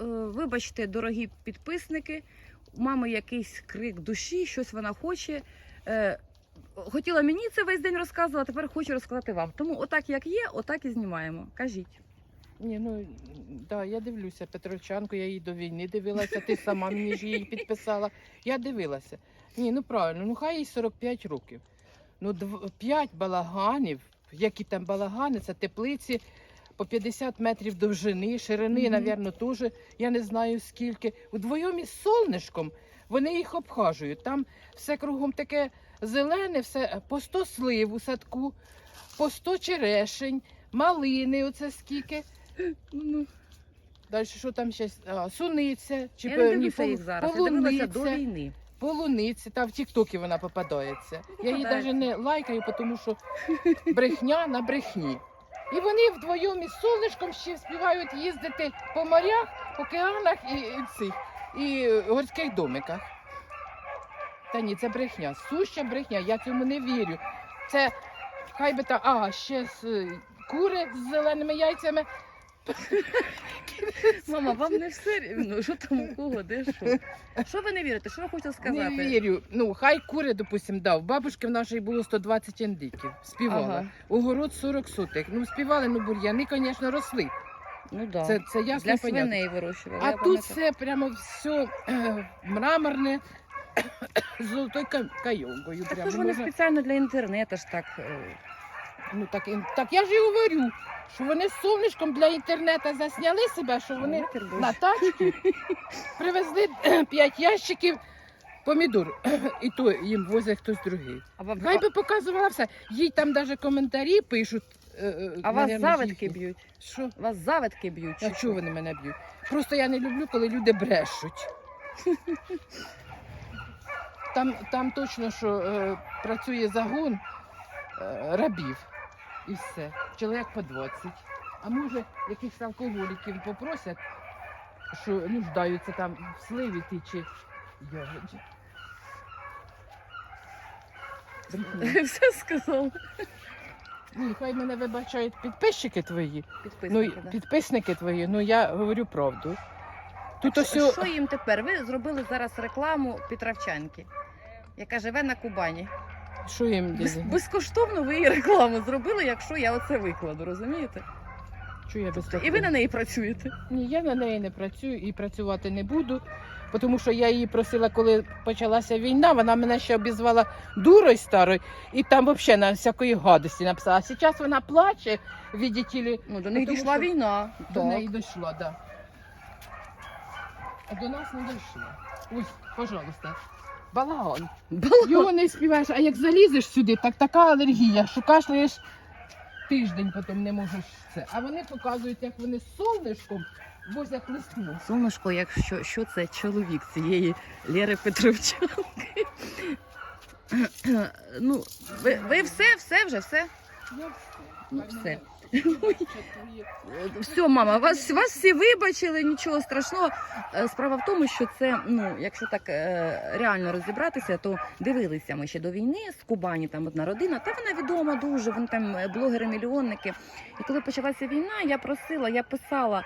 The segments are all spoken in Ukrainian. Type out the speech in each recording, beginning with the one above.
е, вибачте, дорогі підписники, у мами якийсь крик душі, щось вона хоче. Е, хотіла мені це весь день розказувати, тепер хочу розказати вам. Тому отак як є, отак і знімаємо. Кажіть. Ні, ну да, я дивлюся Петровчанку, я її до війни дивилася, ти сама мені ж її підписала. Я дивилася. Ні, ну правильно, ну хай їй 45 років. Ну, дв- 5 балаганів, які там балагани, це теплиці по 50 метрів довжини, ширини, Мгм. напевно, теж, я не знаю скільки. Удвоєм із сонечком вони їх обхажують. Там все кругом таке зелене, все по 100 слив у садку, по 100 черешень, малини, оце скільки. Ну, Далі що там ще? А, суниця, чи я не дивлюся їх зараз. Я до війни. полуниця, та в Тіктокі вона попадається. Я її навіть не лайкаю, тому що брехня на брехні. І вони вдвоєм із сонечком ще співають їздити по морях, океанах і, і цих і горських домиках. Та ні, це брехня, суща брехня, я цьому не вірю. Це хай би та, а, ще з е, кури з зеленими яйцями. Мама, вам не все рівно. Що там у кого, де що? Що ви не вірите? Що ви хочете сказати? Не вірю. Ну, хай кури, допустим, дав. Бабушки в нашій було 120 індиків. Співала. Ага. Огород 40 суток. Ну, співали, ну бур'яни, звісно, росли. Ну да. Це, це ясно Для понятно. свиней вирощували. А я тут пам'ятаю. все прямо все е, мраморне, з золотою ка- кайовкою. Так Прямо. то ж вони Можна- спеціально для інтернету ж так. е, Ну, так, і- так я ж і говорю, що вони з сонечком для інтернету засняли себе, що вони на тачці привезли 5 ящиків помідор. І то їм возить хтось другий. А, вам- Хай би показувала все. Їй там навіть коментарі пишуть. е, е, а вас наверно, завитки їхні. б'ють. Що? Вас завитки б'ють. А чи чого вони мене б'ють? Просто я не люблю, коли люди брешуть. Там, там точно, що е, працює загон е, рабів і все. Чоловік по 20. А може, якихось алкоголіків попросять, що нуждаються там в сливі ті чи ягоді. Все сказав. Ні, хай мене вибачають підписчики твої. Ну, Підписники, да. підписники твої, ну я говорю правду. Тут ось Що їм тепер? Ви зробили зараз рекламу Петровчанки, яка живе на Кубані. Що їм Без, діти? безкоштовно ви її рекламу зробили, якщо я оце викладу, розумієте? Що я без І ви на неї працюєте. Ні, я на неї не працюю і працювати не буду. Тому що я її просила, коли почалася війна, вона мене ще обізвала дурою старою, і там взагалі на всякої гадості написала. А зараз вона плаче, видите ли, Ну, до Тому дійшла що війна. до Так. неї дійшла, так. Да. А до нас не дійшла. Ось, пожалуйста. Балагон. Його не співаєш, а як залізеш сюди, так така алергія, що кашляєш тиждень, потім не можеш це. А вони показують, як вони з сонечком возять лисну. Сонечко, якщо що це чоловік цієї Лєри Петровчанки. ну, ви, ви все, все вже, все? Я Ну, Хай все. Все, мама, вас, вас всі вибачили, нічого страшного. Е, Справа в тому, що це, ну, якщо так е, реально розібратися, то дивилися ми ще до війни з Кубані, там одна родина, та вона відома дуже, вони там е, блогери-мільйонники. І коли почалася війна, я просила, я писала.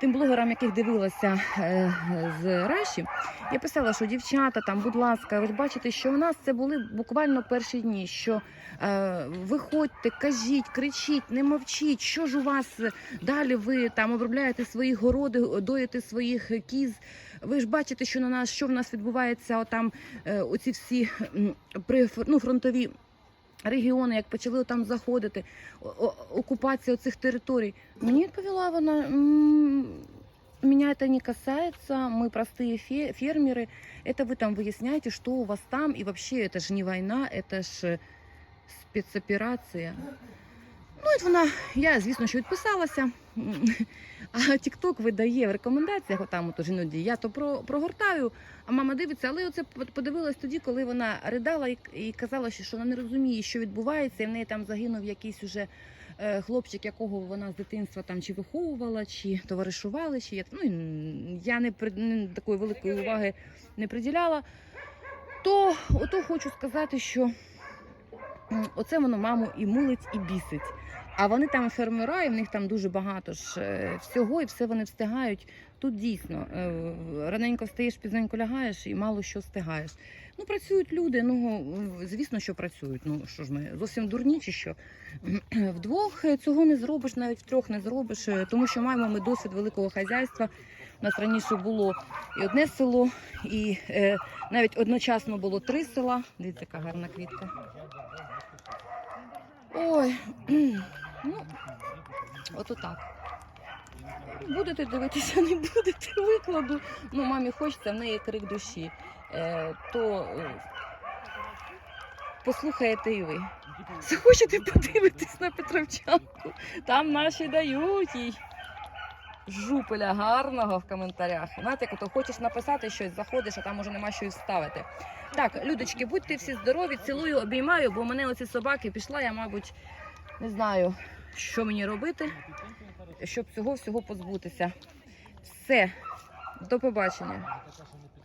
Тим блогерам, яких дивилася е, з Раші, я писала, що дівчата, там, будь ласка, ви бачите, що у нас це були буквально перші дні. Що е, виходьте, кажіть, кричіть, не мовчіть. Що ж у вас далі? Ви там обробляєте свої городи, доїте своїх кіз. Ви ж бачите, що на нас, що в нас відбувається, отам е, оці всі ну, фронтові Регіони, як почали там заходити, о- о- окупація цих територій. Мені відповіла вона: «М, меня это не касается, мы простые фе- фермеры, это вы там выясняете, что у вас там, и вообще это же не война, это ж е, спецоперація. Ну, от вона, я, звісно, що відписалася. А TikTok видає в рекомендаціях, отам от іноді, я то про, прогортаю, а мама дивиться, але оце подивилась тоді, коли вона ридала і, і казала, що вона не розуміє, що відбувається, і в неї там загинув якийсь уже е, хлопчик, якого вона з дитинства там чи виховувала, чи товаришували, чи як. Ну, я не, не такої великої уваги не приділяла. То ото хочу сказати, що оце воно маму і мулить, і бісить. А вони там фермера, і в них там дуже багато ж е, всього, і все вони встигають. Тут дійсно е, раненько встаєш, пізненько лягаєш і мало що встигаєш. Ну, працюють люди, ну звісно, що працюють. Ну що ж ми зовсім дурні чи що? Вдвох е, цього не зробиш, навіть втрьох не зробиш, тому що маємо ми досвід великого хазяйства. У нас раніше було і одне село, і е, навіть одночасно було три села. Дивіться, яка гарна квітка. Ой, ну, от отак. Будете дивитися, не будете викладу. Ну, мамі хочеться, в неї крик душі. Е, то е, послухаєте і ви. Захочете подивитись на Петровчанку. Там наші дають їй жупеля гарного в коментарях. Знаєте, коли хочеш написати щось, заходиш, а там уже нема що і вставити. Так, людочки, будьте всі здорові, цілую, обіймаю, бо мене оці собаки пішла, я, мабуть, не знаю, що мені робити, щоб цього всього позбутися. Все, до побачення.